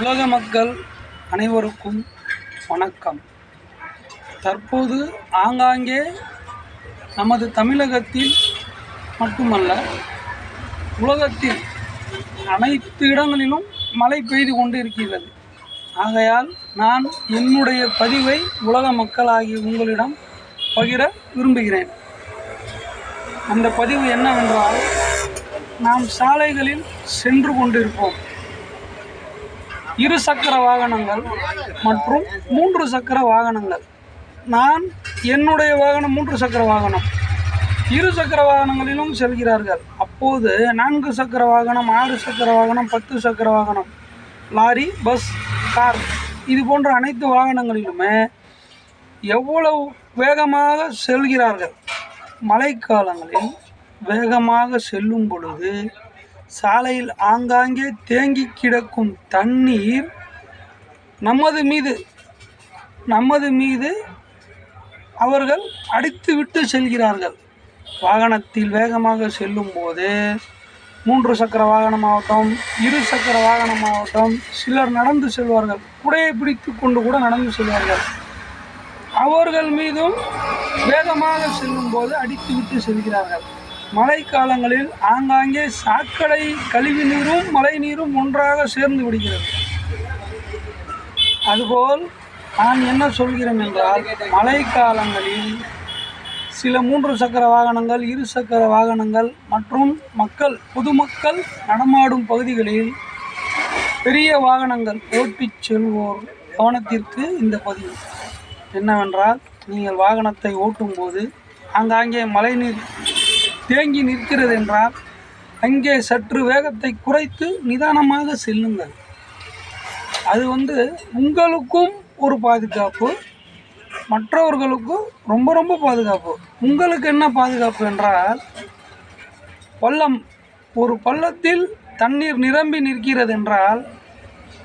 உலக மக்கள் அனைவருக்கும் வணக்கம். தற்போது ஆங்காங்கே நமது தமிழகத்தில் மட்டுமல்ல உலகத்தில் அனைத்து இடங்களிலும் மழை பெய்து கொண்டு இருக்கிறது ஆகையால் நான் என்னுடைய பதிவை உலக மக்களாகிய உங்களிடம் பகிர விரும்புகிறேன். அந்த பதிவு என்னவென்றால் நாம் சாலைகளில் சென்று கொண்டிருப்போம். இரு சக்கர வாகனங்கள் மற்றும் மூன்று சக்கர வாகனங்கள். நான் என்னுடைய வாகனம் மூன்று சக்கர வாகனம். இரு சக்கர வாகனங்களிலும் செல்கிறார்கள். அப்போது நான்கு சக்கர வாகனம் ஆறு சக்கர வாகனம் பத்து சக்கர வாகனம் லாரி பஸ் கார் இது போன்ற அனைத்து வாகனங்களிலுமே எவ்வளவு வேகமாக செல்கிறார்கள்? மழைக்காலங்களில் வேகமாக செல்லும் பொழுது சாலையில் ஆங்காங்கே தேங்கி கிடக்கும் தண்ணீர் நமது மீது நமது மீது அவர்கள் அடித்து விட்டு செல்கிறார்கள். வாகனத்தில் வேகமாக செல்லும் போது மூன்று சக்கர வாகனமாகட்டும் இரு சக்கர வாகனமாகட்டும் சிலர் நடந்து செல்வார்கள். குடையை பிடித்து கொண்டு கூட நடந்து செல்வார்கள். அவர்கள் மீதும் வேகமாக செல்லும் போது அடித்து விட்டு செல்கிறார்கள். மழை காலங்களில் ஆங்காங்கே சாக்கடை கழிவு நீரும் மழை நீரும் ஒன்றாக சேர்ந்து விடுகிறது. அதுபோல் நான் என்ன சொல்கிறேன் என்றால் மழை காலங்களில் சில மூன்று சக்கர வாகனங்கள் இரு சக்கர வாகனங்கள் மற்றும் மக்கள் பொதுமக்கள் நடமாடும் பகுதிகளில் பெரிய வாகனங்கள் ஓட்டிச் செல்வோர் கவனத்திற்கு இந்த பதிவு. என்னவென்றால் நீங்கள் வாகனத்தை ஓட்டும்போது ஆங்காங்கே மழைநீர் தேங்கி நிற்கிறது என்றால் அங்கே சற்று வேகத்தை குறைத்து நிதானமாக செல்லுங்கள். அது வந்து உங்களுக்கும் ஒரு பாதுகாப்பு மற்றவர்களுக்கும் ரொம்ப ரொம்ப பாதுகாப்பு. உங்களுக்கு என்ன பாதுகாப்பு என்றால் பள்ளம் ஒரு பள்ளத்தில் தண்ணீர் நிரம்பி நிற்கிறது என்றால்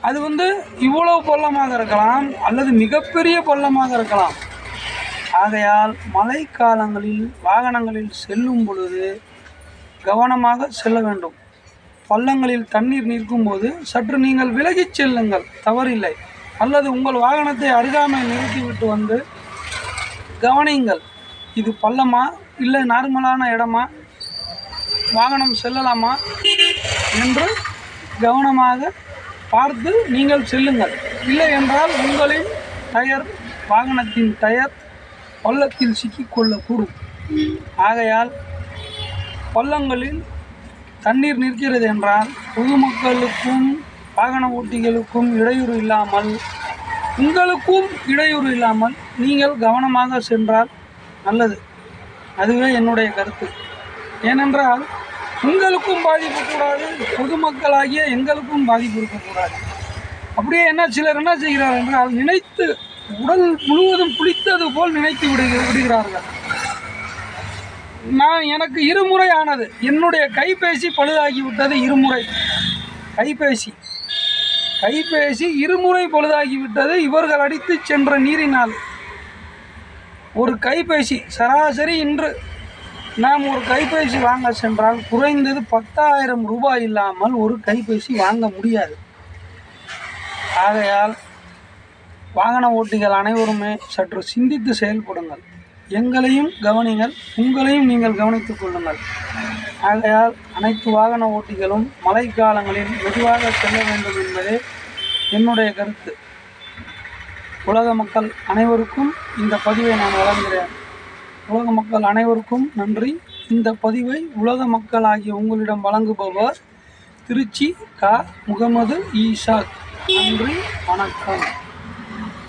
அது வந்து இவ்வளவு பள்ளமாக இருக்கலாம் அல்லது மிகப்பெரிய பள்ளமாக இருக்கலாம். ஆகையால் மழைக்காலங்களில் வாகனங்களில் செல்லும் பொழுது கவனமாக செல்ல வேண்டும். பள்ளங்களில் தண்ணீர் நிற்கும்போது சற்று நீங்கள் விலகிச் செல்லுங்கள் தவறில்லை. அல்லது உங்கள் வாகனத்தை அருகாமையில் நிறுத்திவிட்டு வந்து கவனியுங்கள். இது பள்ளமா? இல்லை நார்மலான இடமா? வாகனம் செல்லலாமா? என்று கவனமாக பார்த்து நீங்கள் செல்லுங்கள். இல்லை என்றால் உங்களின் டயர் வாகனத்தின் டயர் பள்ளத்தில் சிக்கிக்கொள்ளக்கூடும். ஆகையால் பள்ளங்களில் தண்ணீர் நிற்கிறது என்றால் பொதுமக்களுக்கும் வாகன ஓட்டிகளுக்கும் இடையூறு இல்லாமல் உங்களுக்கும் இடையூறு இல்லாமல் நீங்கள் கவனமாக சென்றால் நல்லது. அதுவே என்னுடைய கருத்து. ஏனென்றால் உங்களுக்கும் பாதிப்பு கூடாது பொதுமக்களாகிய எங்களுக்கும் பாதிப்பு இருக்கக்கூடாது. அப்படியே என்ன சிலர் என்ன செய்கிறார் என்றால் நினைத்து உடல் முழுவதும் குளித்தது போல் நினைத்து விடுக விடுகிறார்கள். நான் எனக்கு இருமுறை ஆனது என்னுடைய கைபேசி பழுதாகி விட்டது இருமுறை. கைபேசி. கைபேசி இருமுறை பழுதாகி விட்டது இவர்கள் அடித்து சென்ற நீரினால். ஒரு கைபேசி சராசரி இன்று நாம் ஒரு கைபேசி வாங்க சென்றால் குறைந்தது பத்தாயிரம் ரூபாய் இல்லாமல் ஒரு கைபேசி வாங்க முடியாது. ஆகையால் வாகன ஓட்டிகள் அனைவருமே சற்று சிந்தித்து செயல்படுங்கள். எங்களையும் கவனிங்கள் உங்களையும் நீங்கள் கவனித்துக் கொள்ளுங்கள். ஆகையால் அனைத்து வாகன ஓட்டிகளும் மழைக்காலங்களில் மெதுவாக செல்ல வேண்டும் என்பதே என்னுடைய கருத்து. உலக மக்கள் அனைவருக்கும் இந்த பதிவை நான் வழங்குகிறேன். உலக மக்கள் அனைவருக்கும் நன்றி. இந்த பதிவை உலக மக்கள் ஆகிய உங்களிடம் வழங்குபவர் திருச்சி க. முகமது ஈஷாக். நன்றி வணக்கம்.